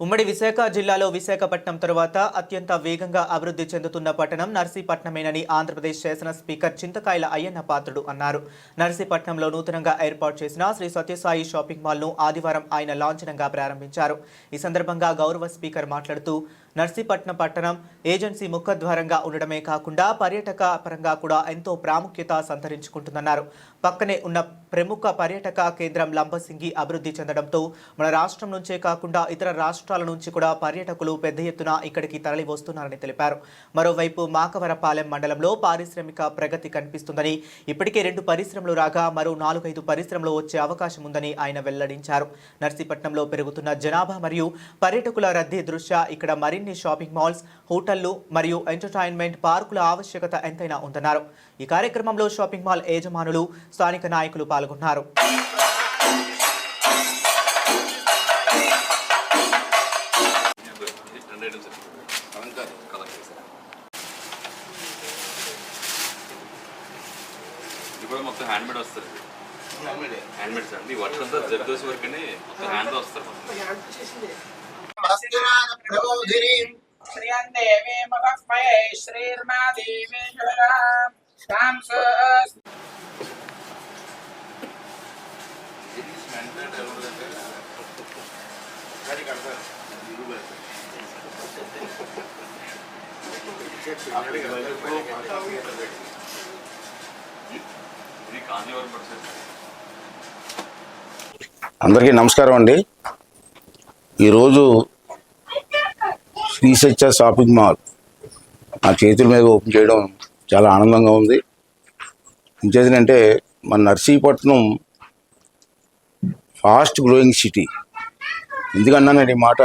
ఉమ్మడి విశాఖ జిల్లాలో విశాఖపట్నం తరువాత అత్యంత వేగంగా అభివృద్ధి చెందుతున్న పట్టణం నర్సీపట్నమేనని ఆంధ్రప్రదేశ్ శాసన స్పీకర్ చింతకాయల అయ్యన్న పాత్రుడు అన్నారు. నర్సీపట్నంలో నూతనంగా ఏర్పాటు చేసిన శ్రీ సత్యసాయి షాపింగ్ మాల్ను ఆదివారం ఆయన లాంఛనంగా ప్రారంభించారు. ఈ సందర్భంగా గౌరవ స్పీకర్ మాట్లాడుతూ నర్సీపట్నం పట్టణం ఏజెన్సీ ముఖద్వారంగా ఉండడమే కాకుండా పర్యాటక పరంగా కూడా ఎంతో ప్రాముఖ్యత సంతరించుకుంటుందన్నారు. పక్కనే ఉన్న ప్రముఖ పర్యాటక కేంద్రం లంబసింగి అభివృద్ధి చెందడంతో మన రాష్ట్రం నుంచే కాకుండా ఇతర రాష్ట్రాల నుంచి కూడా పర్యాటకులు పెద్ద ఎత్తున ఇక్కడికి తరలి వస్తున్నారని తెలిపారు. మరోవైపు మాకవరపాలెం మండలంలో పారిశ్రామిక ప్రగతి కనిపిస్తుందని ఇప్పటికే రెండు పరిశ్రమలు రాగా మరో నాలుగైదు పరిశ్రమలు వచ్చే అవకాశం ఉందని ఆయన వెల్లడించారు. నర్సీపట్నంలో పెరుగుతున్న జనాభా మరియు పర్యాటకుల రద్దీ దృష్ట్యా ఇక్కడ మరిన్ని షాపింగ్ మాల్స్ హోటళ్ళు మరియు ఎంటర్టైన్మెంట్ పార్కుల ఆవశ్యకత ఎంతైనా ఉందన్నారు. ఈ కార్యక్రమంలో షాపింగ్ మాల్ యజమానులు స్థానిక నాయకులు పాల్గొన్నారు. కూడా మొత్తం హ్యాండ్ మేడ్ వస్తారు హ్యాండ్ మేడ్ సార్. ఈ వర్క్ అంతా జర్దోసి వర్క్ అని మొత్తం. హ్యాండ్ వస్తారు మొత్తం అందరికీ నమస్కారం అండి. ఈరోజు శ్రీ సత్య షాపింగ్ మాల్ నా చేతుల మీద ఓపెన్ చేయడం చాలా ఆనందంగా ఉంది. ఇంకేంటంటే మన నర్సీపట్నం ఫాస్ట్ గ్రోయింగ్ సిటీ. ఎందుకన్నానండి ఈ మాట?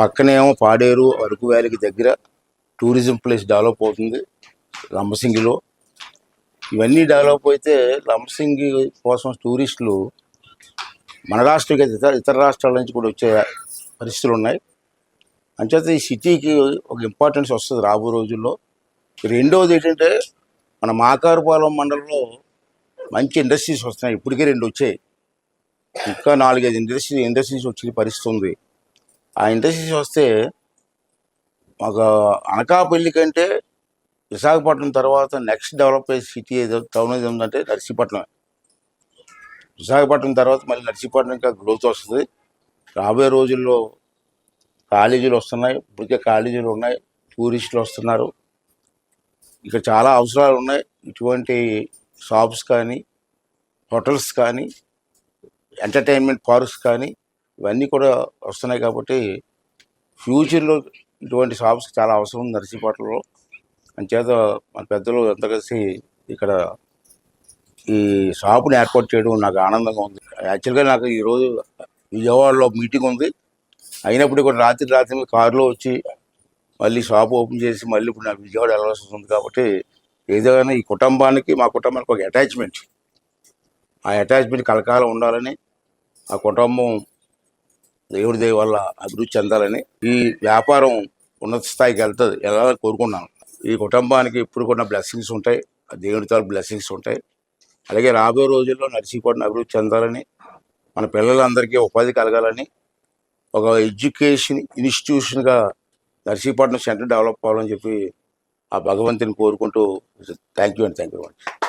పక్కనేమో పాడేరు అరకు వ్యాలీకి దగ్గర టూరిజం ప్లేస్ డెవలప్ అవుతుంది. లంబసింగిలో ఇవన్నీ డెవలప్ అయితే లంబసింగి కోసం టూరిస్టులు మన రాష్ట్రం ఇతర ఇతర రాష్ట్రాల నుంచి కూడా వచ్చే పరిస్థితులు ఉన్నాయి. అంచేత ఈ సిటీకి ఒక ఇంపార్టెన్స్ వస్తుంది రాబో రోజుల్లో. రెండవది ఏంటంటే మన మాకారుపాలెం మండలంలో మంచి ఇండస్ట్రీస్ వస్తున్నాయి. ఇప్పటికే రెండు వచ్చాయి. ఇంకా నాలుగైదు ఇండస్ట్రీ ఇండస్ట్రీస్ వచ్చే పరిస్థితి ఉంది. ఆ ఇండస్ట్రీస్ వస్తే ఒక అనకాపల్లి కంటే విశాఖపట్నం తర్వాత నెక్స్ట్ డెవలప్ అయ్యే సిటీ ఏదో టౌన్ ఏది ఉందంటే నర్సీపట్నం విశాఖపట్నం తర్వాత మళ్ళీ నర్సీపట్నం ఇంకా గ్రోత్ వస్తుంది. రాబోయే రోజుల్లో కాలేజీలు వస్తున్నాయి. ఇప్పటికే కాలేజీలు ఉన్నాయి. టూరిస్టులు వస్తున్నారు. ఇక చాలా అవసరాలు ఉన్నాయి. ఇటువంటి షాప్స్ కానీ హోటల్స్ కానీ ఎంటర్టైన్మెంట్ పార్క్స్ కానీ ఇవన్నీ కూడా వస్తున్నాయి కాబట్టి ఫ్యూచర్లో ఇటువంటి షాప్స్ చాలా అవసరం ఉంది నర్సీపట్నంలో. అంచేత మన పెద్దలు అంతా కలిసి ఇక్కడ ఈ షాపుని ఏర్పాటు చేయడం నాకు ఆనందంగా ఉంది. యాక్చువల్గా నాకు ఈరోజు విజయవాడలో మీటింగ్ ఉంది. అయినప్పుడు కూడా రాత్రి రాత్రి కారులో వచ్చి మళ్ళీ షాప్ ఓపెన్ చేసి మళ్ళీ ఇప్పుడు నాకు విజయవాడ వెళ్ళాల్సి వస్తుంది కాబట్టి ఏదైనా ఈ కుటుంబానికి మా కుటుంబానికి ఒక అటాచ్మెంట్ ఆ అటాచ్మెంట్ కలకాలం ఉండాలని ఆ కుటుంబం దేవుడి దయ వల్ల అభివృద్ధి చెందాలని ఈ వ్యాపారం ఉన్నత స్థాయికి వెళ్తుంది. వెళ్ళాలని కోరుకున్నాను ఈ కుటుంబానికి ఇప్పుడు కూడా బ్లెస్సింగ్స్ ఉంటాయి. ఆ దేవుడి తాలూ బ్లెస్సింగ్స్ ఉంటాయి. అలాగే రాబోయే రోజుల్లో నర్సీపట్నం అభివృద్ధి చెందాలని మన పిల్లలందరికీ ఉపాధి కలగాలని ఒక ఎడ్యుకేషన్ ఇన్స్టిట్యూషన్గా నర్సీపట్నం సెంటర్ డెవలప్ అవ్వాలని చెప్పి ఆ భగవంతుని కోరుకుంటూ థ్యాంక్ యూ అండి. Thank you much